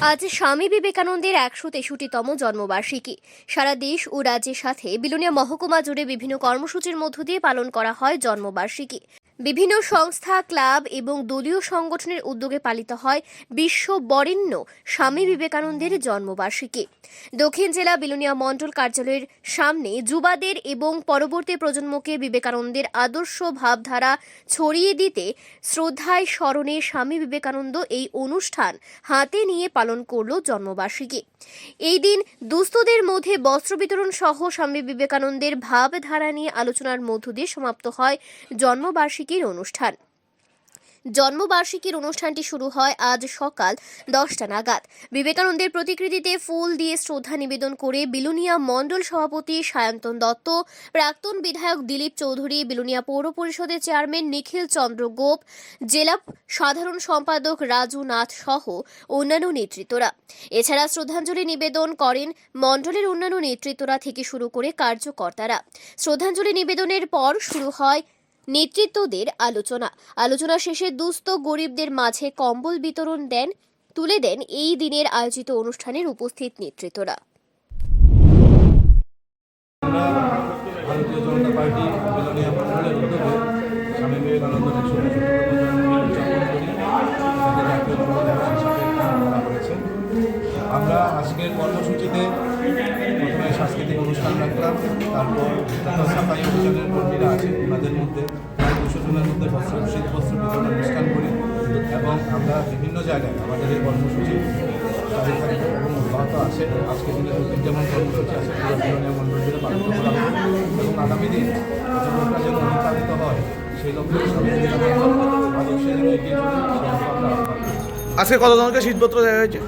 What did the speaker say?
আজ স্বামী বিবেকানন্দের একশো তেষট্টিতম জন্মবার্ষিকী। সারা দেশ ও রাজ্যের সাথে বিলোনিয়া মহকুমা জুড়ে বিভিন্ন কর্মসূচির মধ্য দিয়ে পালন করা হয় জন্মবার্ষিকী। বিভিন্ন সংস্থা, ক্লাব এবং দলীয় সংগঠনের উদ্যোগে পালিত হয় বিশ্ব বরেণ্য স্বামী বিবেকানন্দের জন্মবার্ষিকী। দক্ষিণ জেলা বিলোনিয়া মণ্ডল কার্যালয়ের সামনে যুবাদের এবং পরবর্তী প্রজন্মকে বিবেকানন্দের আদর্শ ভাবধারা ছড়িয়ে দিতে শ্রদ্ধায় স্মরণে স্বামী বিবেকানন্দ এই অনুষ্ঠান হাতে নিয়ে পালন করল জন্মবার্ষিকী। এই দিন দুস্থদের মধ্যে বস্ত্র বিতরণ সহ স্বামী বিবেকানন্দের ভাবধারা নিয়ে আলোচনার মধ্য দিয়ে সমাপ্ত হয় জন্মবার্ষিকীর অনুষ্ঠান। জন্মবার্ষিকীর অনুষ্ঠানটি শুরু হয় আজ সকাল দশটা নাগাদ। বিবেকানন্দের প্রতিকৃতিতে ফুল দিয়ে শ্রদ্ধা নিবেদন করে বিলুনিয়া মণ্ডল সভাপতি সায়ন্তন দত্ত, প্রাক্তন বিধায়ক দিলীপ চৌধুরী, বিলুনিয়া পৌর পরিষদের চেয়ারম্যান নিখিল চন্দ্র গোপ, জেলা সাধারণ সম্পাদক রাজু নাথ সহ অন্যান্য নেতৃত্বরা। এছাড়া শ্রদ্ধাঞ্জলি নিবেদন করেন মণ্ডলের অন্যান্য নেতৃত্বরা থেকে শুরু করে কার্যকর্তারা। শ্রদ্ধাঞ্জলি নিবেদনের পর শুরু হয় নেতৃত্বদের আলোচনা। আলোচনা শেষে দুস্থ গরিবদের মাঝে কম্বল বিতরণ দেন, তুলে দেন এই দিনের আয়োজিত অনুষ্ঠানের উপস্থিত নেতৃত্বরা। ভারতীয় জনতা পার্টি আজকের কর্মসূচিতে প্রথমে সাংস্কৃতিক অনুষ্ঠান রাখলাম তারপর যত সাফাই অভিযানের কর্মীরা আছে ওনাদের মধ্যে প্রায় দুশো মধ্যে বস্ত্র শীত বস্ত্র বিতরণ অনুষ্ঠান করি এবং আমরা বিভিন্ন জায়গায় আমাদের এই কর্মসূচি চালু থাকবে এবং অব্যাহত আছে আজকে দিনে এমন কর্মসূচি আছে পুরো পালিত করা এবং আগামী দিন যতটা যেন অনুপ্রাণিত হয় সেই লক্ষ্যে বিবেকানন্দ আদর্শে এগিয়ে চলে। আজকে কতজনকে শীতপত্র দেওয়া হয়েছে